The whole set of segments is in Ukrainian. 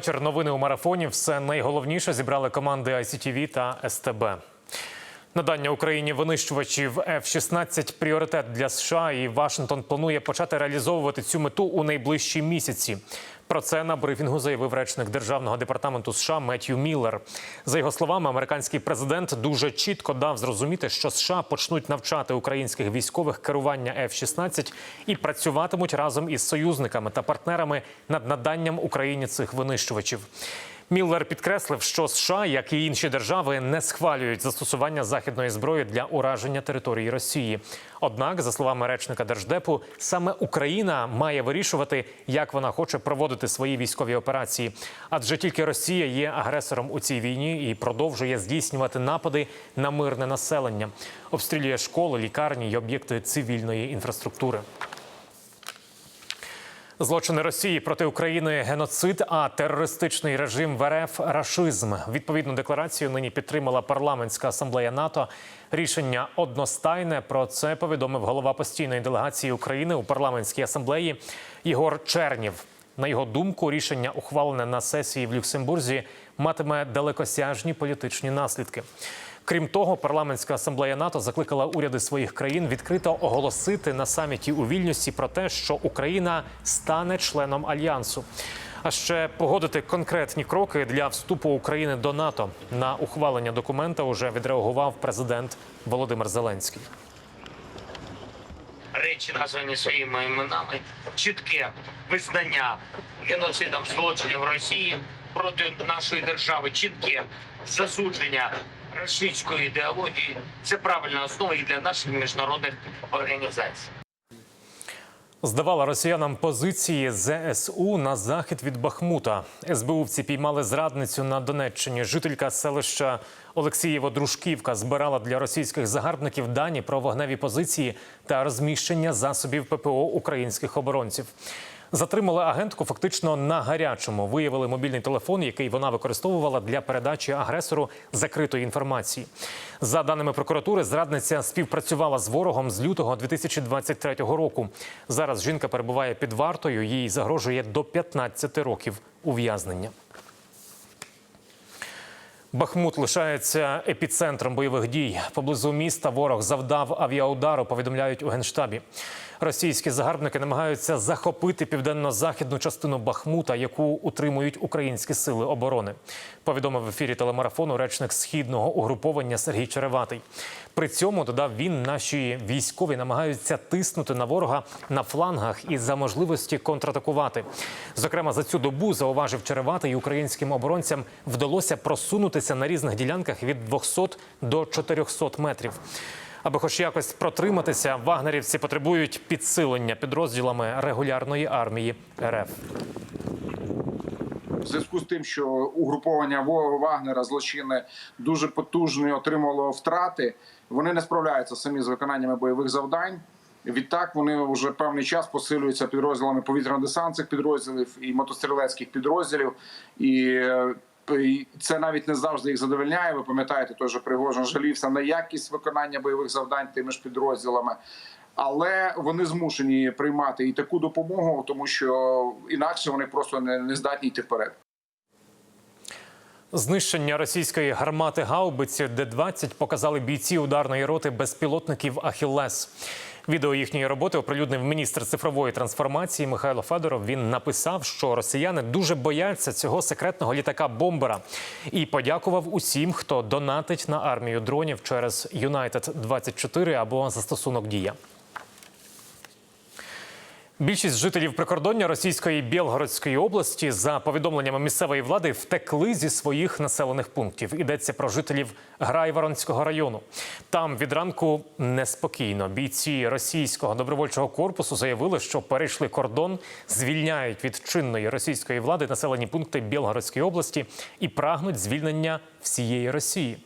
вечір. Новини у марафоні. Все найголовніше зібрали команди ICTV та СТБ. Надання Україні винищувачів F-16 – пріоритет для США, і Вашингтон планує почати реалізовувати цю мету у найближчі місяці. Про це на брифінгу заявив речник державного департаменту США Меттью Міллер. За його словами, американський президент дуже чітко дав зрозуміти, що США почнуть навчати українських військових керування F-16 і працюватимуть разом із союзниками та партнерами над наданням Україні цих винищувачів. Міллер підкреслив, що США, як і інші держави, не схвалюють застосування західної зброї для ураження території Росії. Однак, за словами речника держдепу, саме Україна має вирішувати, як вона хоче проводити свої військові операції, адже тільки Росія є агресором у цій війні і продовжує здійснювати напади на мирне населення, обстрілює школи, лікарні й об'єкти цивільної інфраструктури. Злочини Росії проти України геноцид, а терористичний режим в РФ рашизм. Відповідну декларацію нині підтримала парламентська асамблея НАТО. Рішення одностайне. Про це повідомив голова постійної делегації України у парламентській асамблеї Єгор Чернів. На його думку, рішення, ухвалене на сесії в Люксембурзі, матиме далекосяжні політичні наслідки. Крім того, парламентська асамблея НАТО закликала уряди своїх країн відкрито оголосити на саміті у Вільнюсі про те, що Україна стане членом альянсу. А ще погодити конкретні кроки для вступу України до НАТО. На ухвалення документа уже відреагував президент Володимир Зеленський. речі, названі своїми іменами, чітке визнання геноцидом злочинів Росії проти нашої держави, чітке засудження російської ідеології. Це правильна основа і для наших міжнародних організацій. Здавала росіянам позиції ЗСУ на захід від Бахмута. СБУвці піймали зрадницю на Донеччині. Жителька селища Олексієво-Дружківка збирала для російських загарбників дані про вогневі позиції та розміщення засобів ППО українських оборонців. Затримали агентку фактично на гарячому. Виявили мобільний телефон, який вона використовувала для передачі агресору закритої інформації. За даними прокуратури, зрадниця співпрацювала з ворогом з лютого 2023 року. Зараз жінка перебуває під вартою. Їй загрожує до 15 років ув'язнення. Бахмут лишається епіцентром бойових дій. Поблизу міста ворог завдав авіаудару. Повідомляють у генштабі. Російські загарбники намагаються захопити південно-західну частину Бахмута, яку утримують українські сили оборони. Повідомив в ефірі телемарафону речник східного угруповання Сергій Череватий. При цьому додав він, наші військові намагаються тиснути на ворога на флангах і за можливості контратакувати. Зокрема, за цю добу зауважив Череватий, українським оборонцям вдалося просунутися на різних ділянках від 200 до 400 метрів. Аби хоч якось протриматися, вагнерівці потребують підсилення підрозділами регулярної армії РФ. В зв'язку з тим, що угруповання Вагнера злочинне дуже потужно отримало втрати, вони не справляються самі з виконаннями бойових завдань. Відтак вони вже певний час посилюються підрозділами повітряно-десантних підрозділів і мотострілецьких підрозділів. Е, і це навіть не завжди їх задовольняє. Ви пам'ятаєте, той же Пригожин жалівся на якість виконання бойових завдань тими ж підрозділами. Але вони змушені приймати і таку допомогу, тому що інакше вони просто не, не здатні йти вперед. Знищення російської гармати гаубиці Д-20 показали бійці ударної роти безпілотників Ахіллес. Відео їхньої роботи оприлюднив міністр цифрової трансформації Михайло Федоров. Він написав, що росіяни дуже бояться цього секретного літака бомбера і подякував усім, хто донатить на армію дронів через United 24 або застосунок Дія. Більшість жителів прикордоння Російської Білгородської області, за повідомленнями місцевої влади, втекли зі своїх населених пунктів. Йдеться про жителів Грайворонського району. Там від ранку неспокійно. Бійці російського добровольчого корпусу заявили, що перейшли кордон, звільняють від чинної російської влади населені пункти Білгородської області і прагнуть звільнення всієї Росії.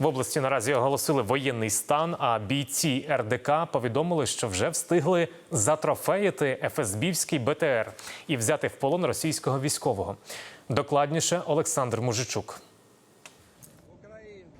В області наразі оголосили воєнний стан. А бійці РДК повідомили, що вже встигли затрофеїти ФСБівський БТР і взяти в полон російського військового. Докладніше Олександр Мужичук.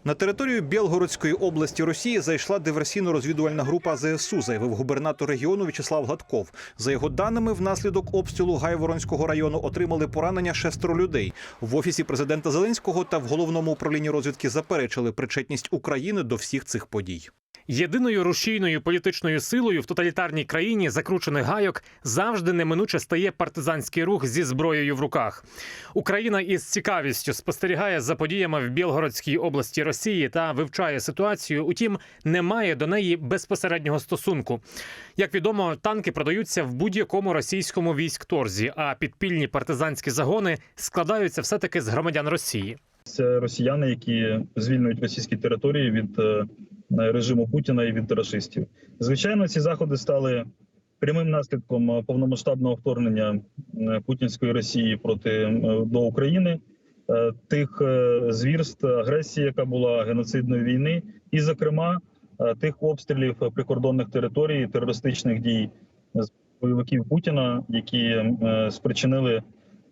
На територію Білгородської області Росії зайшла диверсійно-розвідувальна група ЗСУ, заявив губернатор регіону В'ячеслав Гладков. За його даними, внаслідок обстрілу Гайворонського району отримали поранення шестеро людей. В офісі президента Зеленського та в головному управлінні розвідки заперечили причетність України до всіх цих подій. Єдиною рушійною політичною силою в тоталітарній країні закручених гайок завжди неминуче стає партизанський рух зі зброєю в руках. Україна із цікавістю спостерігає за подіями в Білгородській області Росії та вивчає ситуацію. Утім, не має до неї безпосереднього стосунку. Як відомо, танки продаються в будь-якому російському військторзі, а підпільні партизанські загони складаються все таки з громадян Росії. Це росіяни, які звільнюють російські території від е, режиму Путіна і від расистів. Звичайно, ці заходи стали прямим наслідком е, повномасштабного вторгнення е, путінської Росії проти е, до України, е, тих е, звірств, агресії, яка була геноцидної війни, і, зокрема, е, тих обстрілів прикордонних територій, терористичних дій з бойовиків Путіна, які е, спричинили е,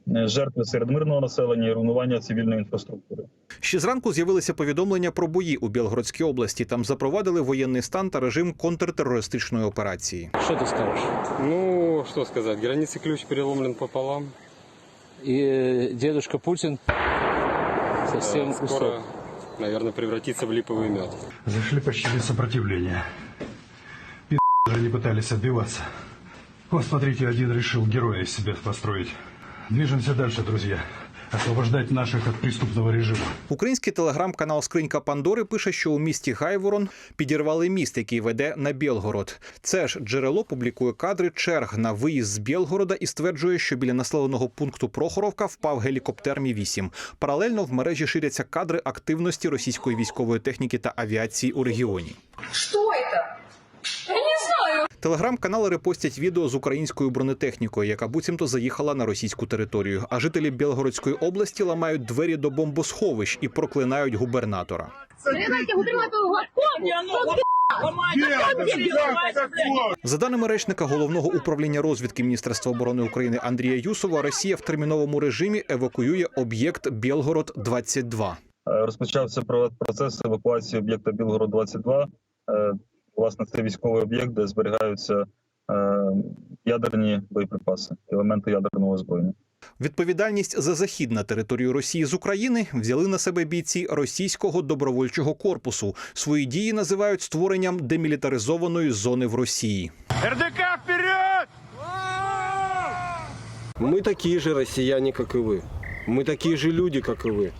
жертви серед мирного населення і руйнування цивільної інфраструктури. Ще зранку з'явилися повідомлення про бої у Білгородській області. Там запровадили воєнний стан та режим контртерористичної операції. Что ты скажешь? Ну, что сказать, границы ключ переломлен пополам. И э, дедушка Путин совсем Э, устал. Скоро, наверное, превратится в липовый мед. Зашли почти без сопротивления. Пи*** даже не пытались отбиваться. Вот смотрите, один решил героя из себя построить. Движемся дальше, друзья. Освобождать наших от преступного режима. Український телеграм-канал Скринька Пандори пише, що у місті Гайворон підірвали міст, який веде на Білгород. Це ж джерело публікує кадри черг на виїзд з Білгорода і стверджує, що біля населеного пункту Прохоровка впав гелікоптер Мі 8 Паралельно в мережі ширяться кадри активності російської військової техніки та авіації у регіоні. Что это? Телеграм-канали репостять відео з українською бронетехнікою, яка буцімто заїхала на російську територію. А жителі Білгородської області ламають двері до бомбосховищ і проклинають губернатора. За даними речника головного управління розвідки Міністерства оборони України Андрія Юсова, Росія в терміновому режимі евакуює об'єкт Білгород 22 Е, розпочався про- процес евакуації об'єкта Білгород 22 Е, Власне, це військовий об'єкт, де зберігаються е, ядерні боєприпаси, елементи ядерного озброєння. Відповідальність за захід на територію Росії з України взяли на себе бійці російського добровольчого корпусу. Свої дії називають створенням демілітаризованої зони в Росії. Мы такие же россияне, как и вы. Мы такие же люди, как и вы.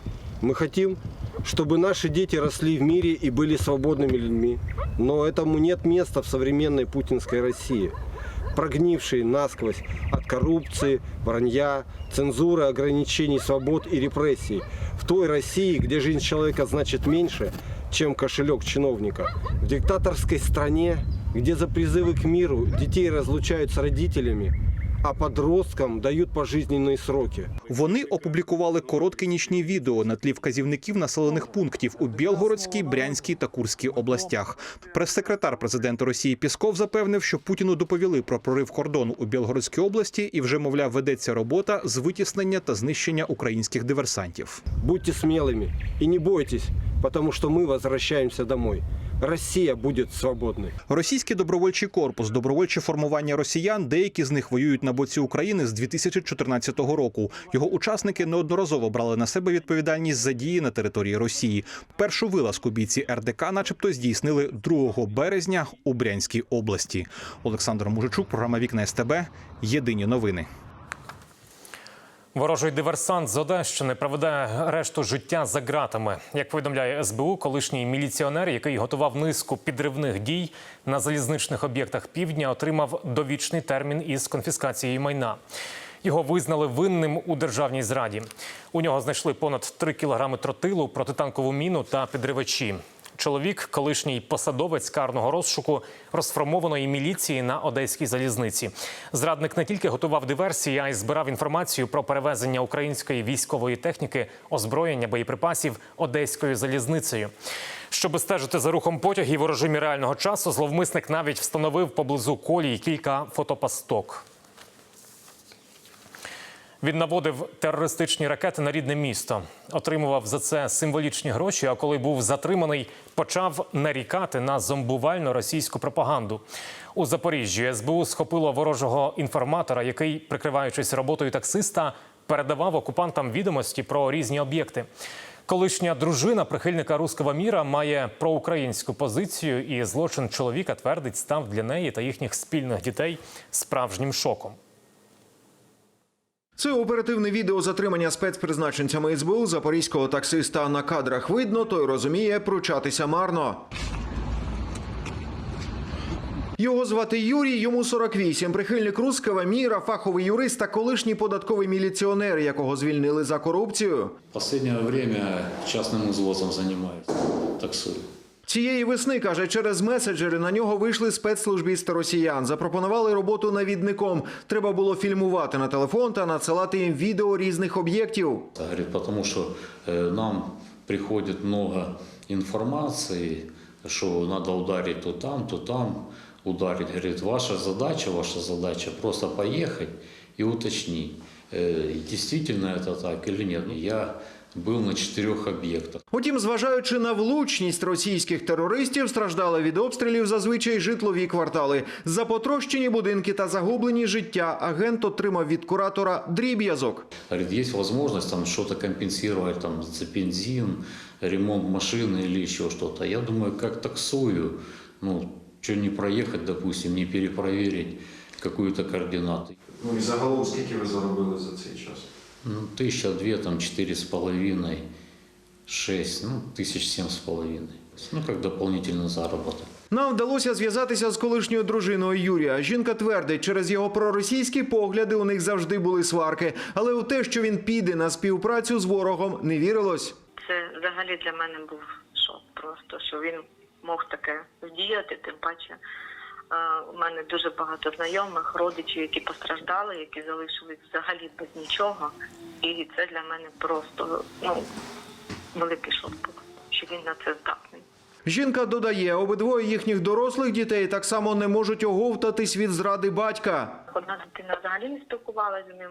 Мы хотим, Чтобы наши дети росли в мире и были свободными людьми. Но этому нет места в современной путинской России, прогнившей насквозь от коррупции, вранья, цензуры, ограничений свобод и репрессий. В той России, где жизнь человека значит меньше, чем кошелек чиновника. В диктаторской стране, где за призывы к миру детей разлучают с родителями, а подросткам дают пожизненные сроки. Вони опублікували коротке нічні відео на тлі вказівників населених пунктів у Білгородській, Брянській та Курській областях. Прес-секретар президента Росії Пісков запевнив, що Путіну доповіли про прорив кордону у Білгородській області і вже, мовляв, ведеться робота з витіснення та знищення українських диверсантів. Будьте смелыми и не бойтесь, потому что мы возвращаемся домой. Россия будет свободной. Російський добровольчий корпус, добровольче формування росіян, деякі з них воюють на боці України з 2014 року. Його учасники неодноразово брали на себе відповідальність за дії на території Росії. Першу вилазку бійці РДК, начебто, здійснили 2 березня у Брянській області. Олександр Мужичук, програма Вікна СТБ. Єдині новини. Ворожий диверсант з Одещини проведе решту життя за ґратами. Як повідомляє СБУ, колишній міліціонер, який готував низку підривних дій на залізничних об'єктах півдня, отримав довічний термін із конфіскацією майна. Його визнали винним у державній зраді. У нього знайшли понад 3 кілограми тротилу, протитанкову міну та підривачі. Чоловік, колишній посадовець карного розшуку розформованої міліції на одеській залізниці. Зрадник не тільки готував диверсії, а й збирав інформацію про перевезення української військової техніки, озброєння боєприпасів одеською залізницею. Щоб стежити за рухом потягів у режимі реального часу, зловмисник навіть встановив поблизу колії кілька фотопасток. Він наводив терористичні ракети на рідне місто, отримував за це символічні гроші. А коли був затриманий, почав нарікати на зомбувальну російську пропаганду. У Запоріжжі СБУ схопило ворожого інформатора, який, прикриваючись роботою таксиста, передавав окупантам відомості про різні об'єкти. Колишня дружина прихильника руського міра має проукраїнську позицію, і злочин чоловіка твердить став для неї та їхніх спільних дітей справжнім шоком. Це оперативне відео затримання спецпризначенцями СБУ запорізького таксиста на кадрах видно, той розуміє пручатися марно. Його звати Юрій, йому 48, прихильник руского міра, фаховий юрист та колишній податковий міліціонер, якого звільнили за корупцію. последнее время частным извозом занимаюсь, таксую. Цієї весни, каже, через меседжери на нього вийшли спецслужбісти росіян. Запропонували роботу навідником. Треба було фільмувати на телефон та надсилати їм відео різних об'єктів. Говорит, потому что э, нам приходит много информации, что надо ударить то там, то там, ударить. Говорит, ваша задача, ваша задача просто поехать и уточнить, э, действительно это так или нет. Я был на четырех объектах. Утім, зважаючи на влучність російських терористів, страждали від обстрілів зазвичай житлові квартали. За потрощені будинки та загублені життя агент отримав від куратора дріб'язок. Говорит, есть возможность там что-то компенсировать там за бензин, ремонт машины или еще что-то. Я думаю, как таксую, ну, что не проехать, допустим, не перепроверить какую-то координату. Ну і загалом скільки ви заробили за цей час? Ну, тысяча две, там четыре с половиной, шесть, ну, тысяч семь с половиной. Ну, как дополнительный заработок. Нам вдалося зв'язатися з колишньою дружиною Юрія. Жінка твердить, через його проросійські погляди у них завжди були сварки. Але у те, що він піде на співпрацю з ворогом, не вірилось. Це взагалі для мене був шок просто, що він мог таке вдіяти, тим паче. У мене дуже багато знайомих, родичів, які постраждали, які залишились взагалі без нічого. І це для мене просто ну, великий шок що він на це здатний. Жінка додає, обидвоє їхніх дорослих дітей так само не можуть оговтатись від зради батька. Одна дитина взагалі не спілкувалася з ним,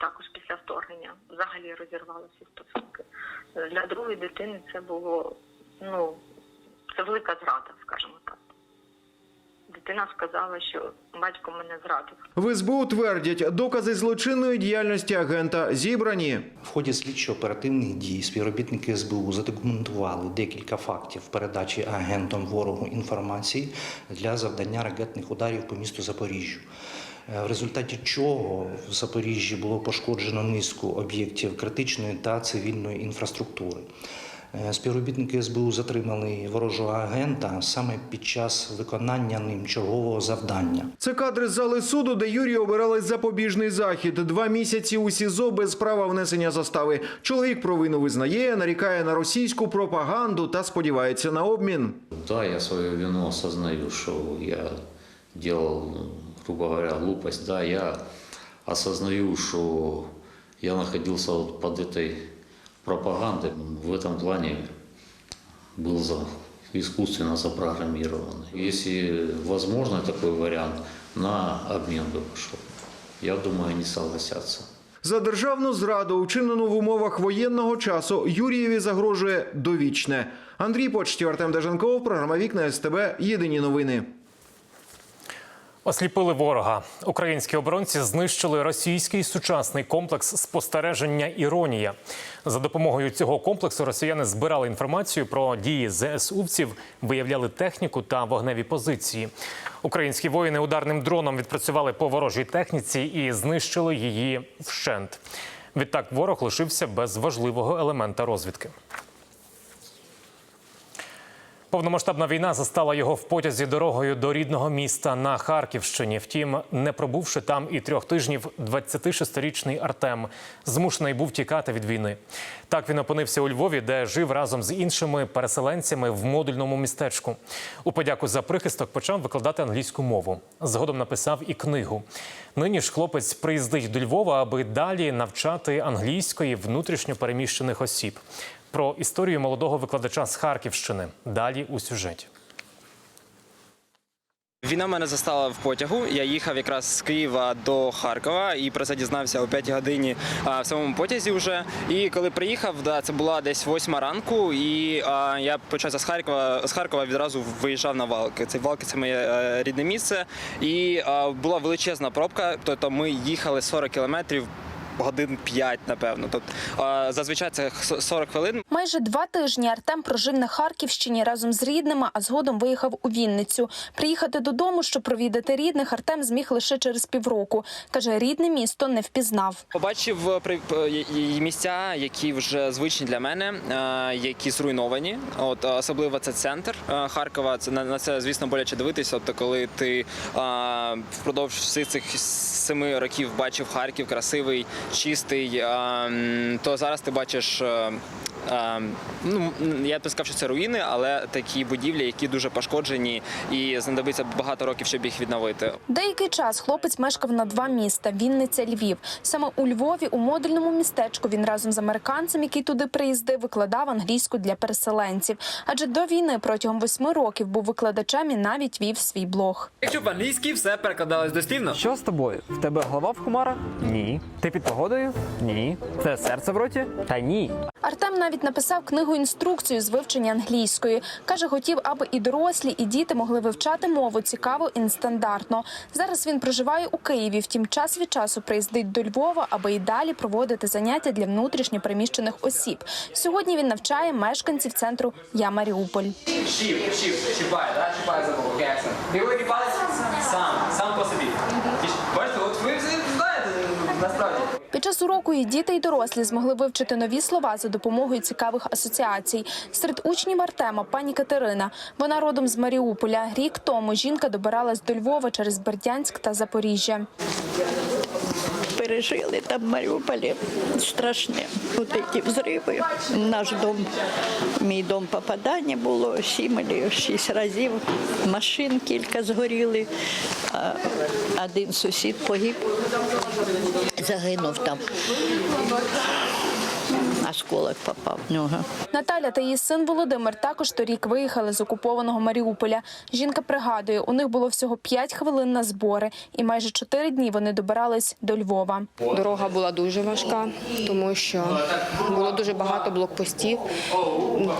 також після вторгнення. Взагалі розірвали всі стосунки. Для другої дитини це було ну це велика зрада, скажімо. Дитина сказала, що батько мене зрадив. В СБУ твердять, докази злочинної діяльності агента зібрані. В ході слідчо-оперативних дій співробітники СБУ задокументували декілька фактів передачі агентом ворогу інформації для завдання ракетних ударів по місту Запоріжжю. Е, В результаті чого в Запоріжжі було пошкоджено низку об'єктів критичної та цивільної інфраструктури. Е, Співробітники СБУ затримали ворожого агента саме під час виконання ним чергового завдання. Це кадри з зали суду, де Юрію обирали запобіжний захід. Два місяці у СІЗО без права внесення застави. Чоловік провину визнає, нарікає на російську пропаганду та сподівається на обмін. Да, я свою вину осознаю, что я ну, грубо говоря, глупость. Да, я осознаю, что я находился вот под этой пропагандой. В этом плане был за, искусственно запрограммирован. Если возможно такой вариант, на обмен бы пошел. Я думаю, они согласятся. За державну зраду, учинену в умовах воєнного часу, Юрієві загрожує довічне. Андрій Почтів, Артем Деженков, програма Вікна СТБ. Єдині новини. Осліпили ворога. Українські оборонці знищили російський сучасний комплекс спостереження Іронія. За допомогою цього комплексу росіяни збирали інформацію про дії ЗСУвців, виявляли техніку та вогневі позиції. Українські воїни ударним дроном відпрацювали по ворожій техніці і знищили її вщент. Відтак ворог лишився без важливого елемента розвідки. Повномасштабна війна застала його в потязі дорогою до рідного міста на Харківщині. Втім, не пробувши там і трьох тижнів, 26-річний Артем змушений був тікати від війни. Так він опинився у Львові, де жив разом з іншими переселенцями в модульному містечку. У подяку за прихисток почав викладати англійську мову. Згодом написав і книгу. Нині ж хлопець приїздить до Львова, аби далі навчати англійської внутрішньо переміщених осіб. Про історію молодого викладача з Харківщини далі у сюжеті. Війна мене застала в потягу. Я їхав якраз з Києва до Харкова і про це дізнався о 5 годині а, в самому потязі вже. І коли приїхав, да, це була десь 8 ранку, і а, я почався з Харкова. З Харкова відразу виїжджав на Валки. Це Валки це моє е, рідне місце. І а, була величезна пробка. Тобто ми їхали 40 кілометрів. Годин 5, напевно. Тобто зазвичай це 40 хвилин. Майже два тижні Артем прожив на Харківщині разом з рідними, а згодом виїхав у Вінницю. Приїхати додому, щоб провідати рідних, Артем зміг лише через півроку. Каже, рідне місто не впізнав. Побачив е, й- місця, які вже звичні для мене, е, які зруйновані. От е, особливо це центр е, Харкова. Це на це, звісно, боляче дивитися. Тобто, коли ти е, впродовж всіх цих семи років бачив Харків, красивий, чистий, то зараз ти бачиш. е, Ну, я б не сказав, що це руїни, але такі будівлі, які дуже пошкоджені, і знадобиться багато років, щоб їх відновити. Деякий час хлопець мешкав на два міста Вінниця, Львів. Саме у Львові, у модульному містечку, він разом з американцем, який туди приїздив, викладав англійську для переселенців. Адже до війни протягом восьми років був викладачем і навіть вів свій блог. Якщо в англійській все перекладалось дослівно. Що з тобою? В тебе голова в хумара? Ні. Ти під погодою? Ні. Це серце в роті? Та ні. Артем навіть написав книгу інструкцію з вивчення англійської. каже, хотів, аби і дорослі, і діти могли вивчати мову цікаво і нестандартно. Зараз він проживає у Києві. Втім, час від часу приїздить до Львова, аби і далі проводити заняття для внутрішньо переміщених осіб. Сьогодні він навчає мешканців центру Я Маріуполь. Щіп, щіп, чіпає, да? Чіпає за бок. Ти великий палець? Сам, сам по собі. Бачите, от ви знаєте, насправді. Час уроку і діти, і дорослі змогли вивчити нові слова за допомогою цікавих асоціацій. Серед учнів Артема пані Катерина. Вона родом з Маріуполя. Рік тому жінка добиралась до Львова через Бердянськ та Запоріжжя. Пережили там в Маріуполі страшне. Ці взриви. Наш дом, мій дом попадання було сім або шість разів. Машин кілька згоріли. Один сусід погиб, загинув там. Осколок попав в нього. Наталя та її син Володимир також торік виїхали з окупованого Маріуполя. Жінка пригадує, у них було всього 5 хвилин на збори, і майже 4 дні вони добирались до Львова. Дорога була дуже важка, тому що було дуже багато блокпостів.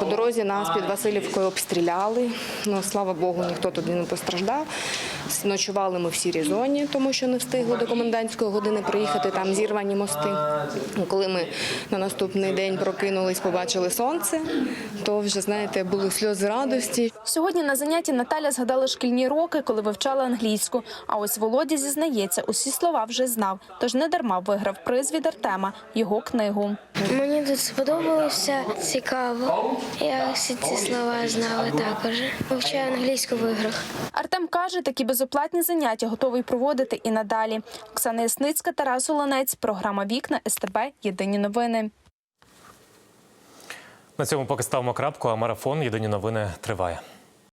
По дорозі нас під Васильівкою обстріляли. Ну, слава Богу, ніхто туди не постраждав. Ночували ми в сірій зоні, тому що не встигли до комендантської години приїхати. Там зірвані мости. Коли ми на наступний день прокинулись, побачили сонце, то вже знаєте, були сльози радості. Сьогодні на занятті Наталя згадала шкільні роки, коли вивчала англійську. А ось Володя зізнається, усі слова вже знав, тож не дарма виграв приз від Артема його книгу. Мені тут сподобалося цікаво. Я всі ці слова знала також. Вивчаю англійську в іграх. Артем каже, такі безоплатні заняття готовий проводити і надалі. Оксана Ясницька, Тарас Оланець, програма Вікна СТБ. Єдині новини. На цьому поки ставимо крапку, а марафон Єдині новини триває.